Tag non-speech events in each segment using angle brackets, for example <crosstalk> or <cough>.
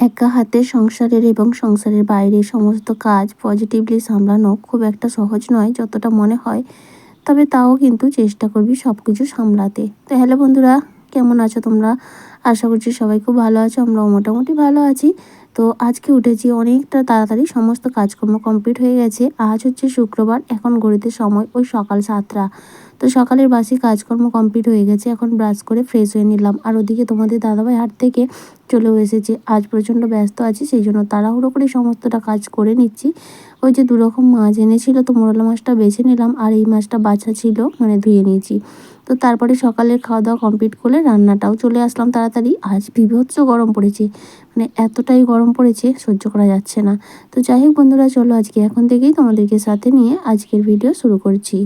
একা হাতে সংসারের এবং সংসারের বাইরে সমস্ত কাজ পজিটিভলি সামলানো খুব একটা সহজ নয় যতটা মনে হয়। তবে তাও কিন্তু চেষ্টা করবি সব কিছু সামলাতে। তো হ্যালো বন্ধুরা, কেমন আছো তোমরা? আশা করছি সবাই খুব ভালো আছো, আমরাও মোটামুটি ভালো আছি। তো আজকে উঠেছি অনেকটা তাড়াতাড়ি, সমস্ত কাজকর্ম কমপ্লিট হয়ে গেছে। আজ হচ্ছে শুক্রবার, এখন গড়িতে সময় ওই সকাল সাতটা। তো সকালের বাসি কাজকর্ম কমপ্লিট হয়ে গেছে, এখন ব্রাশ করে ফ্রেশ হয়ে নিলাম। আর ওদিকে তোমাদের দাদাভাই হাট থেকে চলেও এসেছে। আজ প্রচণ্ড ব্যস্ত আছি, সেই জন্য তাড়াহুড়ো করে সমস্তটা কাজ করে নিচ্ছি। ওই যে দুরকম মাছ এনেছিল, তো মোরলা মাছটা বেছে নিলাম। আর এই মাছটা বাছা ছিল মানে ধুয়ে নিয়েছি। তো তারপরে সকালে খাওয়া দাওয়া কমপ্লিট করে রান্নাটাও চলে আসলাম তাড়াতাড়ি। আজ বিভৎস গরম পড়েছে। মানে এতটাই গরম পড়েছে, সহ্য করা যাচ্ছে না। তো যাই হোক বন্ধুরা, চলো আজকে এখন থেকেই তোমাদেরকে সাথে নিয়ে আজকের ভিডিও শুরু করছি।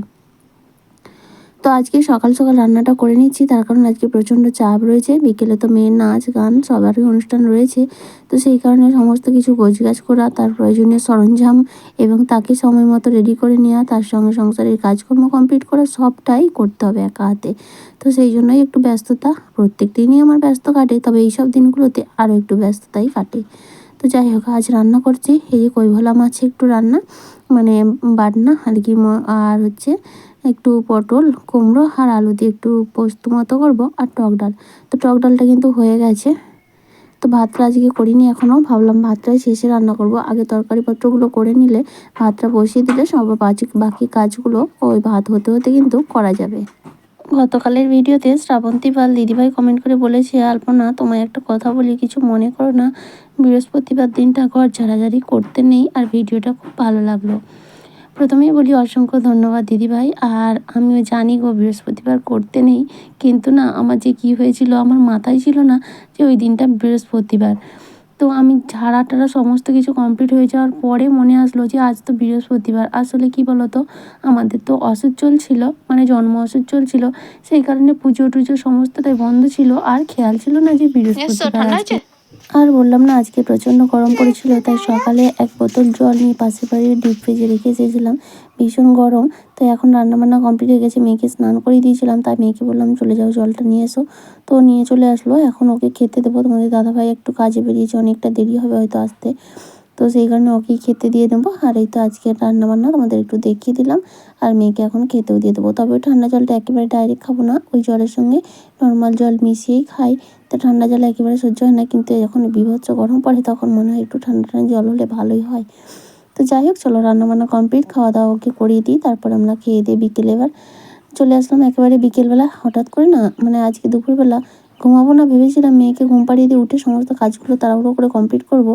তো আজকে সকাল সকাল রান্নাটা করে নিচ্ছি, তার কারণ আজকে প্রচণ্ড চাপ রয়েছে। বিকেলে তো মেয়ের নাচ, গান, সবারই অনুষ্ঠান রয়েছে। তো সেই কারণে সমস্ত কিছু গোছগাছ করা, তার প্রয়োজনীয় সরঞ্জাম এবং তাকে সময় মতো রেডি করে নেওয়া, তার সঙ্গে সংসারের কাজকর্ম কমপ্লিট করা, সবটাই করতে হবে একা হাতে। তো সেই জন্যই একটু ব্যস্ততা, প্রত্যেক দিনই আমার ব্যস্ত কাটে, তবে এইসব দিনগুলোতে আরও একটু ব্যস্ততাই কাটে। তো যাই হোক, আজ রান্না করছি, এই যে কৈভলা মাছে একটু রান্না মানে বাটনা আর কি আর হচ্ছে একটু পটল, কুমড়ো আর আলু দিয়ে একটু পোস্ত মতো করব আর টক ডাল। তো টক ডালটা কিন্তু হয়ে গেছে। তো ভাতটা আজকে করিনি এখনও, ভাবলাম ভাতটাই শেষে রান্না করব। আগে তরকারিপত্রগুলো করে নিলে ভাতটা বসিয়ে দিলে সব বাকি কাজগুলো ওই ভাত হতে হতে কিন্তু করা যাবে। গতকালের ভিডিওতে শ্রাবন্তী পাল দিদিভাই কমেন্ট করে বলেছে, আলপনা, তোমায় একটা কথা বলি, কিছু মনে করো না। বৃহস্পতিবার দিনটা ঘর ঝাড়াঝাড়ি করতে নেই আর ভিডিওটা খুব ভালো লাগল। প্রথমেই বলি অসংখ্য ধন্যবাদ দিদিভাই। আর আমিও জানি গো বৃহস্পতিবার করতে নেই কিন্তু না আমার যে কি হয়েছিল আমার মাথায় ছিল না যে ওই দিনটা বৃহস্পতিবার। তো আমি ঝাড়া টাড়া সমস্ত কিছু কমপ্লিট হয়ে যাওয়ার পরে মনে আসলো যে আজ তো বৃহস্পতিবার। আসলে কি বলতো? আমাদের তো অসুখ চলছিল মানে জন্ম অসুখ চলছিল সেই কারণে পুজো টুজো সমস্তটাই বন্ধ ছিল। আর খেয়াল ছিল না যে বৃহস্পতিবার আছে আর বললাম না, আজকে প্রচণ্ড গরম পড়েছিল, তাই সকালে এক বোতল জল নিয়ে পাশের বাড়ির ডিপ ফ্রিজে রেখে এসেছিলাম। ভীষণ গরম, তো এখন রান্নাবান্না কমপ্লিট হয়ে গেছে, মেয়েকে স্নান করিয়ে দিয়েছিলাম, তাই মেয়েকে বললাম, চলে যাও, জলটা নিয়ে এসো। তো নিয়ে চলে আসলো, এখন ওকে খেতে দেবো, তোমাদের দাদাভাই একটু কাজে বেরিয়েছে, অনেকটা দেরি হবে হয়তো আসতে। তো সেই কারণে ওকেই খেতে দিয়ে দেবো, আর এই তো আজকে রান্নাবান্না তোমাদের একটু দেখিয়ে দিলাম, আর মেয়েকে এখন খেতেও দিয়ে দেবো। তবে ঠান্ডা জলটা একেবারে ডাইরেক্ট খাব না, ওই জলের সঙ্গে নর্মাল জল মিশিয়েই খাই। তো ঠান্ডা জল একেবারে সহ্য হয় না, কিন্তু যখন বিভৎস গরম পড়ে তখন মনে হয় একটু ঠান্ডা ঠান্ডা জল হলে ভালোই হয়। তো যাই হোক, চলো রান্নাবান্না কমপ্লিট খাওয়া দাওয়া ওকে করিয়ে দিই, তারপর আমরা খেয়ে দিয়ে বিকেলে এবার চলে আসলাম একেবারে বিকেলবেলা। হঠাৎ করে না মানে আজকে দুপুরবেলা ঘুমাবো না ভেবেছিলাম মেয়েকে ঘুম পাড়িয়ে দিয়ে উঠে সমস্ত কাজগুলো তাড়াহুড়ো করে কমপ্লিট করব।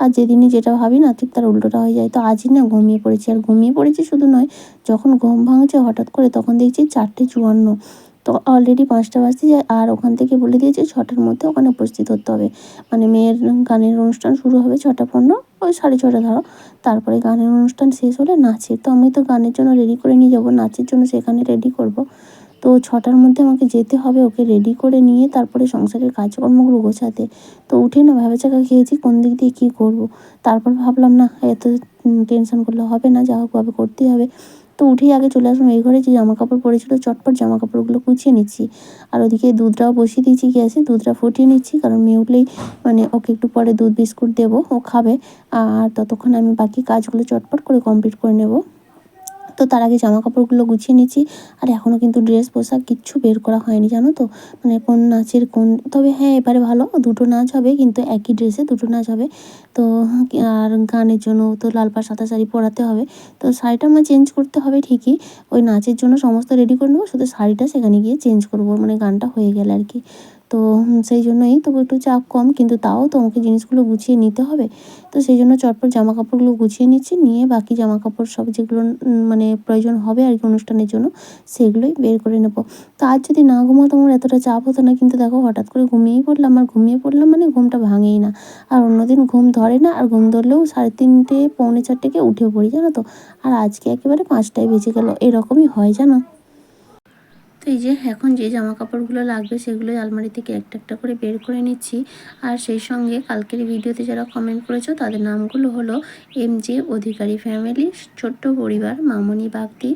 আর যেদিনই যেটা ভাবি না, ঠিক তার উল্টোটা হয়ে যায়। তো আজই না ঘুমিয়ে পড়েছি। আর ঘুমিয়ে পড়েছি শুধু নয়, যখন ঘুম ভাঙছে হঠাৎ করে, তখন দেখছি চারটে চুয়ান্ন। তো অলরেডি পাঁচটা বাজতে যায়। আর ওখান থেকে বলে দিয়েছে ছটার মধ্যে ওখানে উপস্থিত হতে হবে। মানে মেয়ের গানের অনুষ্ঠান শুরু হবে ছটা পনেরো, ওই সাড়ে ছটা ধরো। তারপরে গানের অনুষ্ঠান শেষ হলে নাচের তো আমি তো গানের জন্য রেডি করে নিয়ে যাব, নাচের জন্য সেখানে রেডি করব। তো ছটার মধ্যে আমাকে যেতে হবে, ওকে রেডি করে নিয়ে তারপরে সংসারের কাজকর্মগুলো গোছাতে। তো উঠে না ভেবে চাকা খেয়েছি, কোন দিক দিয়ে কী করব? তারপর ভাবলাম, না, এত টেনশন করলে হবে না, যা হোকভাবে করতেই হবে। তো উঠেই আগে চলে আসলাম এই ঘরে যে জামা কাপড় পরেছিল, চটপট জামা কাপড়গুলো কুচিয়ে নিচ্ছি। আর ওদিকে দুধটাও বসিয়ে দিয়েছি গ্যাসে, দুধটা ফুটিয়ে নিচ্ছি, কারণ মেয়ে উঠলেই মানে ওকে একটু পরে দুধ, বিস্কুট দেবো, ও খাবে। আর ততক্ষণ আমি বাকি কাজগুলো চটপট করে কমপ্লিট করে নেব। তো তার আগে জামা কাপড়গুলো গুছিয়ে নিচ্ছি আর এখনও কিন্তু ড্রেস পোশাক কিচ্ছু বের করা হয়নি, জানো তো? মানে কোন নাচের কোন, তবে হ্যাঁ এবারে ভালো, দুটো নাচ হবে, কিন্তু একই ড্রেসে দুটো নাচ হবে। তো আর গানের জন্য তো লাল পা সাদা শাড়ি পরাতে হবে। তো শাড়িটা আমার চেঞ্জ করতে হবে ঠিকই, ওই নাচের জন্য সমস্ত রেডি করে নেব, শুধু শাড়িটা সেখানে গিয়ে চেঞ্জ করব মানে গানটা হয়ে গেলে আর কি। তো সেই জন্যই তবু একটু চাপ কম, কিন্তু তাও তোমাকে জিনিসগুলো গুছিয়ে নিতে হবে। তো সেই জন্য চটপট জামা কাপড়গুলো গুছিয়ে নিচ্ছি, নিয়ে বাকি জামা কাপড় সব যেগুলো মানে প্রয়োজন হবে আর কি অনুষ্ঠানের জন্য, সেগুলোই বের করে নেব। তো আজ যদি না ঘুমাতাম আমার এতটা চাপ হতো না, কিন্তু দেখো হঠাৎ করে ঘুমিয়েই পড়লাম, আর ঘুমিয়ে পড়লাম মানে ঘুমটা ভাঙেই না। আর অন্যদিন ঘুম ধরে না, আর ঘুম ধরলেও সাড়ে তিনটে, পৌনে চারটেকে উঠে পড়ি, জানো তো। আর আজকে একেবারে পাঁচটায় বেজে গেলো, এরকমই হয়, জানো? তো এই যে এখন যে জামা কাপড়গুলো লাগবে সেগুলো আলমারি থেকে একটা একটা করে বের করে নিচ্ছি। আর সেই সঙ্গে কালকের ভিডিওতে যারা কমেন্ট করেছ তাদের নামগুলো হলো এম জে অধিকারী ফ্যামিলি ছোট্ট পরিবার, মামনি বাগদি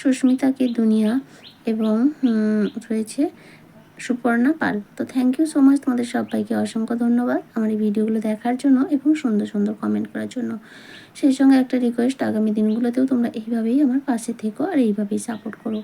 সুস্মিতাকে দুনিয়া এবং রয়েছে সুপর্ণা পাল। তো থ্যাংক ইউ সো মাচ তোমাদের সবাইকে অসংখ্য ধন্যবাদ আমার এই ভিডিওগুলো দেখার জন্য এবং সুন্দর সুন্দর কমেন্ট করার জন্য। সেই সঙ্গে একটা রিকোয়েস্ট আগামী দিনগুলোতেও তোমরা এইভাবেই আমার পাশে থেকো আর এইভাবেই সাপোর্ট করো।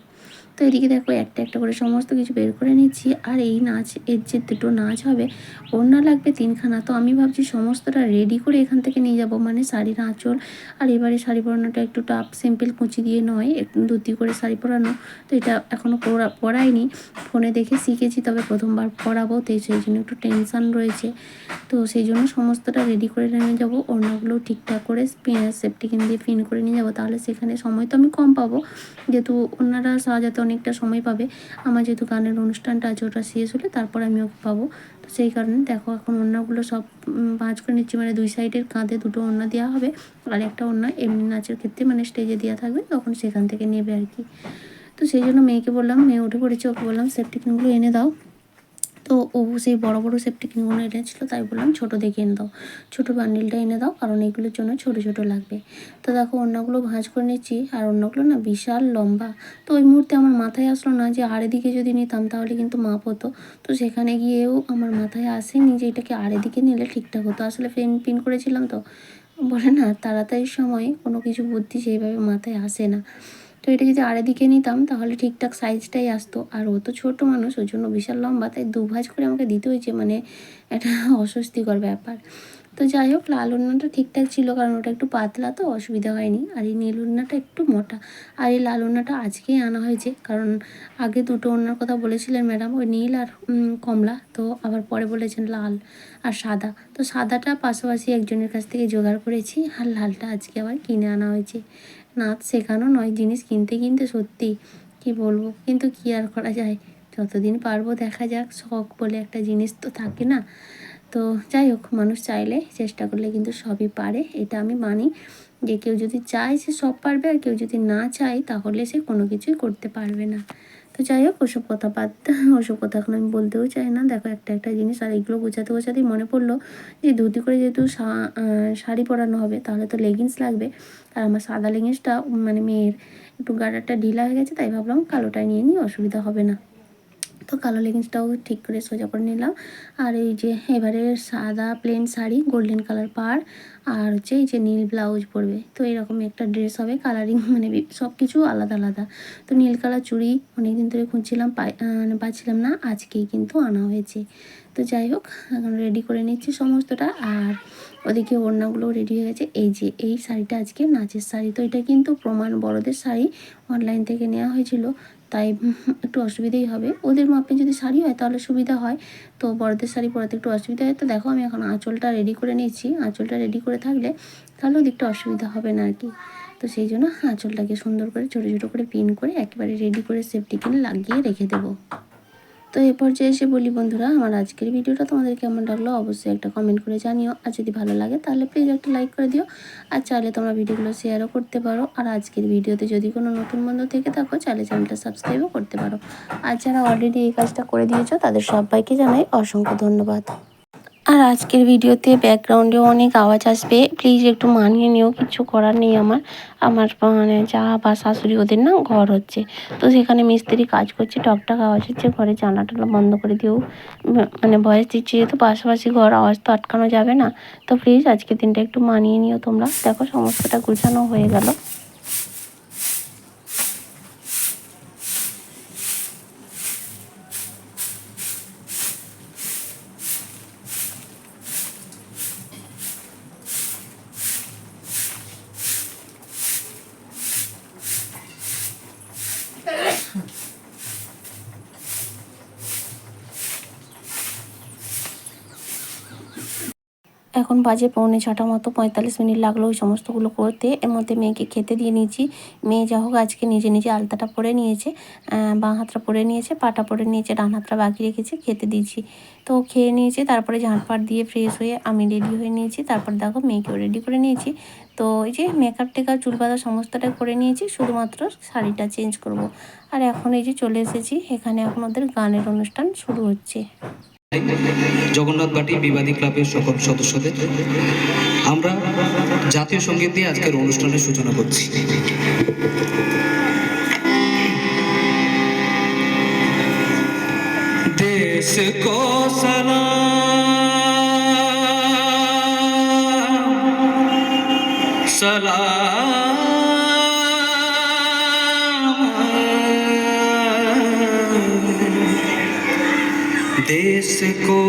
তো এদিকে দেখো একটা একটা করে সমস্ত কিছু বের করে নিচ্ছি। আর এই নাচ, এর যে দুটো নাচ হবে, ওড়না লাগবে তিনখানা। তো আমি ভাবছি সমস্তটা রেডি করে এখান থেকে নিয়ে যাব। মানে শাড়ির আঁচল। আর এবারে শাড়ি পরানোটা একটু টাপ সিম্পল কুচি দিয়ে নয়। একটু ধুতি করে শাড়ি পরানো। তো এটা এখনও পরা, পরাইনি। ফোনে দেখে শিখেছি, তবে প্রথমবার পরাবো। তো সেই জন্য একটু টেনশান রয়েছে। তো সেই জন্য সমস্তটা রেডি করে নিয়ে যাব। ওড়নাগুলো ঠিকঠাক করে সেফটি সেফটিকিন দিয়ে পিন করে নিয়ে যাব। তাহলে সেখানে সময় তো আমি কম পাবো। যেহেতু ওনারা সাজাতে অনেকটা সময় পাবে। আমার যেহেতু গানের অনুষ্ঠানটা আছে ওটা শেষ হলে তারপর আমি ওকে পাবো। তো সেই কারণে দেখো, এখন ওড়নাগুলো সব ভাঁজ করে নিচ্ছি। মানে দুই সাইডের কাঁধে দুটো ওড়না দেওয়া হবে আর একটা ওড়না এমনি নাচের ক্ষেত্রে মানে স্টেজে দেওয়া থাকবে। তখন সেখান থেকে নেবে আর কি। তো সেই জন্য মেয়েকে বললাম, মেয়ে উঠে পড়েছে, ওকে বললাম সেফটি পিনগুলো এনে দাও। তো ও সেই বড় বড় সেফটি কিনগুলো এনেছিলো, তাই বললাম ছোটো দেখে এনে দাও। ছোটো বান্ডিলটা এনে দাও, কারণ এগুলোর জন্য ছোটো ছোটো লাগবে। তো দেখো অন্যগুলো ভাঁজ করে নিচ্ছি, আর অন্যগুলো না বিশাল লম্বা। তো ওই মুহূর্তে আমার মাথায় আসলো না যে আড়ে দিকে যদি নিতাম তাহলে কিন্তু মাপ হতো। তো সেখানে গিয়েও আমার মাথায় আসেনি যে এটাকে আড়ে দিকে নিলে ঠিকঠাক হতো। আসলে পেন পিন করেছিলাম তো। বলে না, তাড়াতাড়ির সময় কোনো কিছু বুদ্ধি সেইভাবে মাথায় আসে না। তো এটা যদি আড়ে দিকে নিতাম, তাহলে ঠিকঠাক সাইজটাই আসতো। আর ও তো ছোটো মানুষ ওই জন্য বিশাল লম্বা, তাই দু ভাঁজ করে আমাকে দিতে হয়েছে মানে এটা <laughs> অস্বস্তিকর ব্যাপার। তো যাই হোক, লাল উন্নাটা ঠিকঠাক ছিল, কারণ ওটা একটু পাতলা, তো অসুবিধা হয়নি। আর এই নীল উন্নাটা একটু মোটা। আর এই লাল উন্নাটা আজকেই আনা হয়েছে, কারণ আগে দুটো ওড়নার কথা বলেছিলেন ম্যাডাম, ওই নীল আর কমলা, তো আবার পরে বলেছেন লাল আর সাদা। তো সাদাটা পাশাপাশি একজনের কাছ থেকে জোগাড় করেছি, আর লালটা আজকে আবার কিনে আনা হয়েছে। নাচ শেখানো নয়, জিনিস কিনতে কিনতে সত্যি কি বলব? কিন্তু কি আর করা যায়? যতদিন পারব দেখা যাক, শখ বলে একটা জিনিস তো থাকে না। তো যাই হোক, মানুষ চাইলে চেষ্টা করলে কিন্তু সবই পারে, এটা আমি মানি। যে কেউ যদি চায় সে সব পারবে, আর কেউ যদি না চায় তাহলে সে কোনো কিছুই করতে পারবে না। তো যাই হোক, ওসব কথা বাদ ওসব কথা এখন আমি বলতেও চাই না। দেখো, একটা একটা জিনিস আর এগুলো গোছাতে গোছাতেই মনে পড়ল যে, ধুতি করে যেহেতু শাড়ি পরানো হবে, তাহলে তো লেগিংস লাগবে। আর আমার সাদা লেগিংসটা মানে মেয়ের একটু গাডারটা ঢিলা হয়ে গেছে, তাই ভাবলাম কালোটাই নিয়ে নিই, অসুবিধা হবে না। তো কালো লেগিংসটাও ঠিক করে সোজা করে নিলাম। আর এই যে এবারে সাদা প্লেন শাড়ি গোল্ডেন কালার পার, আর হচ্ছে এই যে নীল ব্লাউজ পরবে। তো এরকম একটা ড্রেস হবে কালারিং <laughs> মানে সব কিছু আলাদা আলাদা। তো নীল কালার চুড়ি অনেকদিন ধরে খুঁজছিলাম, পাই মানে পাচ্ছিলাম না, আজকেই কিন্তু আনা হয়েছে। তো যাই হোক, এখন রেডি করে নিচ্ছি সমস্তটা। আর ওদিকে ওড়নাগুলো রেডি হয়ে গেছে। এই যে এই শাড়িটা আজকে নাচের শাড়ি। তো এটা কিন্তু প্রমাণ বড়দের শাড়ি। অনলাইন থেকে নেওয়া হয়েছিল। তাই একটু অসুবিধেই হবে। ওদের মাপে যদি শাড়ি হয় তাহলে সুবিধা হয়। তো বড়দের শাড়ি পরাতে একটু অসুবিধা হয়। তো দেখো আমি এখন আঁচলটা রেডি করে নিয়েছি। আঁচলটা রেডি করে থাকলে তাহলে ওদিকটা অসুবিধা হবে না আর কি। তো সেই জন্য আঁচলটাকে সুন্দর করে ছোটো ছোটো করে পিন করে একেবারে রেডি করে সেফটি কিনে লাগিয়ে রেখে দেবো। তো এ পর্যায়ে এসে বলি, বন্ধুরা, আমার আজকের ভিডিওটা তোমাদের কেমন লাগল? অবশ্যই একটা কমেন্ট করে জানিও। আর যদি ভালো লাগে, তাহলে প্লিজ একটা লাইক করে দিও। আর চাইলে তোমরা ভিডিওগুলো শেয়ারও করতে পারো। আর আজকের ভিডিওতে যদি কোনো নতুন বন্ধু থেকে থাকো, চাইলে চ্যানেলটা সাবস্ক্রাইবও করতে পারো। আর যারা অলরেডি এই কাজটা করে দিয়েছ, তাদের সবাইকে জানাই অসংখ্য ধন্যবাদ। আর আজকের ভিডিওতে ব্যাকগ্রাউন্ডে অনেক আওয়াজ আসবে। প্লিজ একটু মানিয়ে নিও, কিছু করার নেই আমার। আমার মানে যা বা শাশুড়ি ওদের না ঘর হচ্ছে। তো সেখানে মিস্ত্রি কাজ করছে, টকটক আওয়াজ হচ্ছে, ঘরে জানলা টালা বন্ধ করে দিও। মানে ভয়েস দিচ্ছে যেহেতু, পাশাপাশি ঘর আওয়াজ তো আটকানো যাবে না। তো প্লিজ আজকের দিনটা একটু মানিয়ে নিও তোমরা। দেখো সমস্যাটা গুছানো হয়ে গেল। এখন বাজে পৌনে ছটা মতো, পঁয়তাল্লিশ মিনিট লাগল ওই সমস্তগুলো করতে। এর মধ্যে মেয়েকে খেতে দিয়ে নিয়েছি। মেয়ে যা হোক আজকে নিজে নিজে আলতাটা পরে নিয়েছে বাঁ হাতটা পরে নিয়েছে, পাটা পরে নিয়েছে, ডান হাতটা বাকি রেখেছে, খেতে দিয়েছি। তো খেয়ে নিয়েছে, তারপরে ঝাঁটপাট দিয়ে ফ্রেশ হয়ে আমি রেডি হয়ে নিয়েছি। তারপর দেখো মেয়েকেও রেডি করে নিয়েছি। তো এই যে মেকআপ টেকআপ চুল বাঁধা সমস্তটা করে নিয়েছি, শুধুমাত্র শাড়িটা চেঞ্জ করব। আর এখন এই যে চলে এসেছি, এখানে এখন ওদের গানের অনুষ্ঠান শুরু হচ্ছে। জগন্নাথ বাটি বিবাদী ক্লাবের সকল সদস্যদের। আমরা জাতীয় সংগীত দিয়ে আজকের অনুষ্ঠানের সূচনা করছি। দেশ কোসলা সলা देश को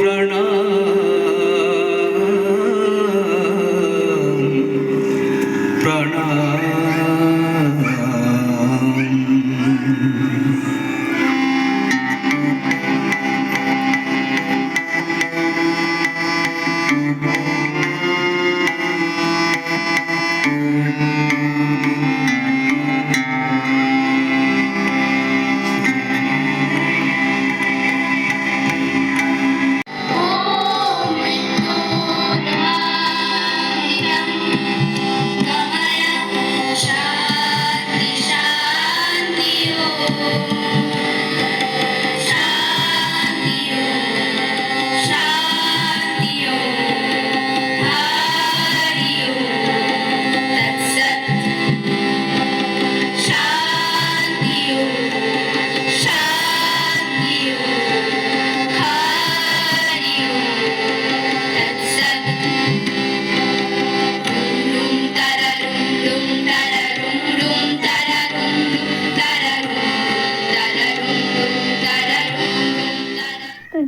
प्रणाम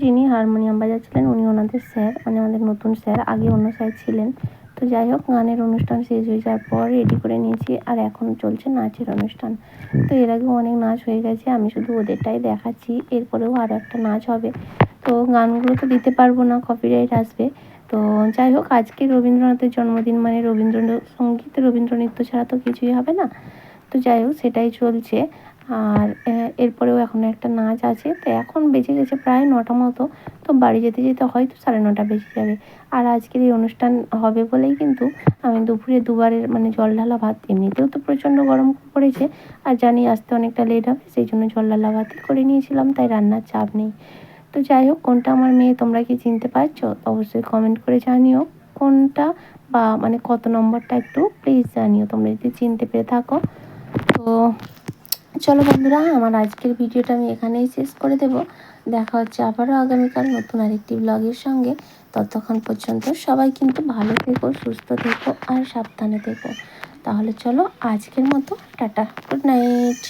যিনি হারমোনিয়াম বাজাচ্ছিলেন, উনি ওনাদের স্যার মানে আমাদের নতুন স্যার, আগে অন্য স্যার ছিলেন। তো যাই হোক, গানের অনুষ্ঠান শেষ হয়ে যাওয়ার পর রেডি করে নিয়েছি, আর এখন চলছে নাচের অনুষ্ঠান। তো এর আগেও অনেক নাচ হয়ে গেছে, আমি শুধু ওদেরটাই দেখাচ্ছি, এরপরেও আরও একটা নাচ হবে। তো গানগুলো তো দিতে পারব না কপিরাইট আসবে। তো যাই হোক, আজকে রবীন্দ্রনাথের জন্মদিন মানে রবীন্দ্র সংগীত রবীন্দ্র নৃত্য ছাড়া তো কিছুই হবে না। তো যাই হোক, সেটাই চলছে। আর এরপরেও এখনও একটা নাচ আছে। তো এখন বেজে গেছে প্রায় নটা মতো। তো বাড়ি যেতে যেতে হয়তো সাড়ে নটা বেজে যাবে। আর আজকের এই অনুষ্ঠান হবে বলেই কিন্তু আমি দুপুরে দুবারের মানে জল ঢালা ভাত এমনিতেও তো প্রচণ্ড গরম পড়েছে। আর জানি আসতে অনেকটা লেট হবে, সেই জন্য জল ঢালা ভাতই করে নিয়েছিলাম, তাই রান্নার চাপ নেই। তো যাই হোক, কোনটা আমার মেয়ে তোমরা কি চিনতে পারছ অবশ্যই কমেন্ট করে জানিও। কোনটা বা মানে কত নম্বরটা একটু প্লিজ জানিও, তোমরা যদি চিনতে পেরে থাকো। তো চলো বন্ধুরা, আমার আজকের ভিডিওটা আমি এখানেই শেষ করে দেব। দেখা হচ্ছে আবারও আগামীকাল নতুন আরেকটি ব্লগের সঙ্গে। ততক্ষণ পর্যন্ত সবাই কিন্তু ভালো থেকো, সুস্থ থেকো আর সাবধানে থেকো। তাহলে চলো আজকের মতো, টাটা গুড নাইট